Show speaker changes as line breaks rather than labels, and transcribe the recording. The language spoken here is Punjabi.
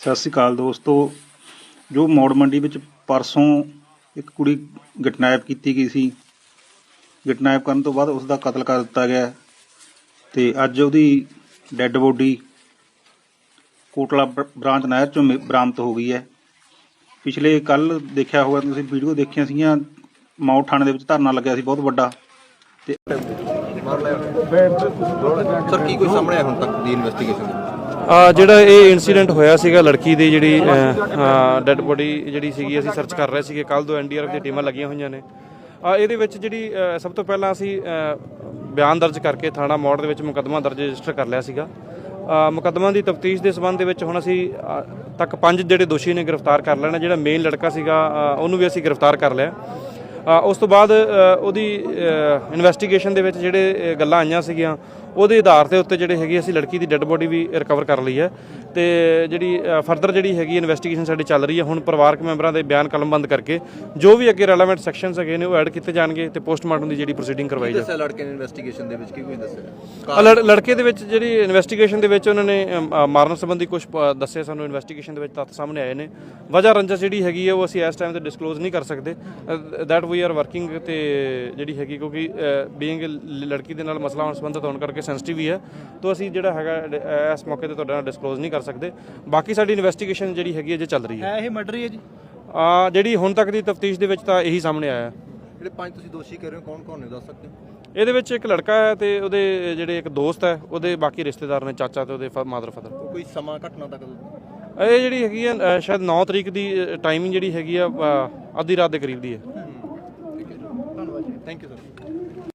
ਸਤਿ ਸ਼੍ਰੀ ਅਕਾਲ ਦੋਸਤੋ। ਜੋ ਮੌੜ ਮੰਡੀ ਵਿੱਚ ਪਰਸੋਂ ਇੱਕ ਕੁੜੀ ਕਿਡਨੈਪ ਕੀਤੀ ਗਈ ਸੀ। ਕਿਡਨੈਪ ਕਰਨ ਤੋਂ ਬਾਅਦ ਉਸ ਦਾ ਕਤਲ ਕਰ ਦਿੱਤਾ ਗਿਆ। ਤੇ ਅੱਜ ਉਹਦੀ ਡੈੱਡ ਬੋਡੀ ਕੋਟਲਾ ਬਰ- ਬ੍ਰਾਂਚ ਨਹਿਰ ਚੋਂ ਮਿ- ਬਰਾਮਦ ਹੋ ਗਈ ਹੈ। ਪਿਛਲੇ ਕੱਲ ਦੇਖਿਆ ਹੋਗਾ ਤੁਸੀਂ ਵੀਡੀਓ ਦੇਖੀਆਂ ਸੀਗੀਆਂ ਮੌੜ ਥਾਣੇ ਦੇ ਵਿੱਚ ਧਰਨਾ ਲੱਗਿਆ ਸੀ, ਬਹੁਤ ਵੱਡਾ। ਤੇ
ਸਰ ਕੀ ਕੋਈ ਸਾਹਮਣੇ ਆਇਆ ਹੁਣ ਤੱਕ ਦੀ ਇਨਵੈਸਟੀਗੇਸ਼ਨ
ਆ ਜਿਹੜਾ ਇਹ ਇਨਸੀਡੈਂਟ ਹੋਇਆ ਸੀਗਾ ਲੜਕੀ ਦੀ ਜਿਹੜੀ ਡੈੱਡ ਬੋਡੀ ਜਿਹੜੀ ਸੀਗੀ ਅਸੀਂ ਸਰਚ ਕਰ ਰਹੇ ਸੀਗੇ। ਕੱਲ ਦੋ ਐਨਡੀਆਰਐਫ ਦੀਆਂ ਟੀਮਾਂ ਲੱਗੀਆਂ ਹੋਈਆਂ ਨੇ। ਆ ਇਹਦੇ ਵਿੱਚ ਜਿਹੜੀ ਸਭ ਤੋਂ ਪਹਿਲਾਂ ਅਸੀਂ ਬਿਆਨ ਦਰਜ ਕਰਕੇ ਥਾਣਾ ਮੌੜ ਦੇ ਵਿੱਚ ਮੁਕੱਦਮਾ ਦਰਜ ਰਜਿਸਟਰ ਕਰ ਲਿਆ ਸੀਗਾ। ਅ, ਮੁਕੱਦਮਾ ਦੀ ਤਫਤੀਸ਼ ਦੇ ਸਬੰਧ ਦੇ ਵਿੱਚ ਹੁਣ ਅਸੀਂ ਤੱਕ ਪੰਜ ਜਿਹੜੇ ਦੋਸ਼ੀ ਨੇ ਗ੍ਰਿਫਤਾਰ ਕਰ ਲੈਣਾ। ਜਿਹੜਾ ਮੇਨ ਲੜਕਾ ਸੀਗਾ ਉਹਨੂੰ ਵੀ ਅਸੀਂ ਗ੍ਰਿਫਤਾਰ ਕਰ ਲਿਆ। ਉਸ ਤੋਂ ਬਾਅਦ ਉਹਦੀ ਇਨਵੈਸਟੀਗੇਸ਼ਨ ਦੇ ਵਿੱਚ ਜਿਹੜੇ ਗੱਲਾਂ ਆਈਆਂ ਸੀਗੀਆਂ ਉਹਦੇ ਆਧਾਰ ਦੇ ਉੱਤੇ ਜਿਹੜੇ ਹੈਗੀ ਅਸੀਂ ਲੜਕੀ ਦੀ ਡੈੱਡ ਬੋਡੀ ਵੀ ਰਿਕਵਰ ਕਰ ਲਈ ਹੈ। ਤੇ ਜਿਹੜੀ ਫਰਦਰ ਜਿਹੜੀ ਹੈਗੀ ਇਨਵੈਸਟੀਗੇਸ਼ਨ ਸਾਡੀ ਚੱਲ ਰਹੀ ਹੈ ਹੁਣ ਪਰਿਵਾਰਕ ਮੈਂਬਰਾਂ ਦੇ ਬਿਆਨ ਕਲਮਬੰਦ ਕਰਕੇ ਜੋ ਵੀ ਅੱਗੇ ਰੈਲੇਵੈਂਟ ਸੈਕਸ਼ਨਸ ਹੈਗੇ ਨੇ ਉਹ ਐਡ ਕੀਤੇ ਜਾਣਗੇ ਤੇ ਪੋਸਟਮਾਰਟਮ ਦੀ ਜਿਹੜੀ ਪ੍ਰੋਸੀਡਿੰਗ ਕਰਵਾਈ ਜਾਵੇ
ਦੱਸਿਆ ਲੜਕੇ ਨੇ ਇਨਵੈਸਟੀਗੇਸ਼ਨ ਦੇ ਵਿੱਚ? ਕੀ ਕੋਈ ਦੱਸਿਆ?
ਲੜਕੇ ਦੇ ਵਿੱਚ ਜਿਹੜੀ ਇਨਵੈਸਟੀਗੇਸ਼ਨ ਦੇ ਵਿੱਚ ਉਹਨਾਂ ਨੇ ਮਾਰਨ ਸੰਬੰਧੀ ਕੁਝ ਦੱਸੇ ਸਾਨੂੰ ਇਨਵੈਸਟੀਗੇਸ਼ਨ ਦੇ ਵਿੱਚ ਤੱਥ ਸਾਹਮਣੇ ਆਏ ਨੇ। ਵਜ੍ਹਾ ਰੰਜਸ ਜਿਹੜੀ ਹੈਗੀ ਹੈ ਉਹ ਅਸੀਂ ਇਸ ਟਾਈਮ ਤੇ ਡਿਸਕਲੋਜ਼ ਨਹੀਂ ਕਰ ਸਕਦੇ। ਦੈਟ ਵੀ ਆਰ ਵਰਕਿੰਗ ਤੇ ਜਿਹੜੀ ਹੈਗੀ ਕਿਉਂਕਿ ਬੀਇੰਗ ਲੜਕੀ ਦੇ ਨਾਲ ਮਸਲਾ ਹੁਣ ਸੰਬੰਧਿਤ ਹੋਣ ਕਰਕੇ ਸੈਂਸਿਟਿਵ ਹੀ ਹੈ ਤੋਂ ਅਸੀਂ ਜਿਹੜਾ ਹੈਗਾ ਇਸ ਮੌਕੇ ਤੇ ਤੁਹਾਡੇ ਨਾਲ ਡਿਸਕਲੋਜ਼ ਨਹੀਂ ਕਰ ਸਕਦੇ। ਬਾਕੀ ਸਾਡੀ ਇਨਵੈਸਟੀਗੇਸ਼ਨ ਜਿਹੜੀ ਹੈਗੀ ਹੈ ਜੇ ਚੱਲ ਰਹੀ ਹੈ।
ਹੈ ਇਹ ਮਰਡਰ ਹੀ ਹੈ ਜੀ।
ਆ ਜਿਹੜੀ ਹੁਣ ਤੱਕ ਦੀ ਤਫਤੀਸ਼ ਦੇ ਵਿੱਚ ਤਾਂ ਇਹੀ ਸਾਹਮਣੇ ਆਇਆ। ਹੈ
ਜਿਹੜੇ ਪੰਜ ਤੁਸੀਂ ਦੋਸ਼ੀ ਕਹਿ ਰਹੇ ਹੋ ਕੌਣ ਕੌਣ ਨੇ ਦੱਸ ਸਕਦੇ ਹੋ?
ਇਹਦੇ ਵਿੱਚ ਇੱਕ ਲੜਕਾ ਹੈ ਤੇ ਉਹਦੇ ਜਿਹੜੇ ਇੱਕ ਦੋਸਤ ਹੈ ਉਹਦੇ ਬਾਕੀ ਰਿਸ਼ਤੇਦਾਰ ਨੇ ਚਾਚਾ ਤੇ ਉਹਦੇ ਮਾਦਰ ਫਾਦਰ
ਕੋਈ ਸਮਾਂ ਘਟਨਾ ਤੱਕ
ਇਹ ਜਿਹੜੀ ਹੈਗੀ ਆ ਸ਼ਾਇਦ 9 ਤਰੀਕ ਦੀ ਟਾਈਮਿੰਗ ਜਿਹੜੀ ਹੈਗੀ ਆ ਅੱਧੀ ਰਾਤ ਦੇ ਕਰੀਬ ਦੀ ਹੈ।
Thank you sir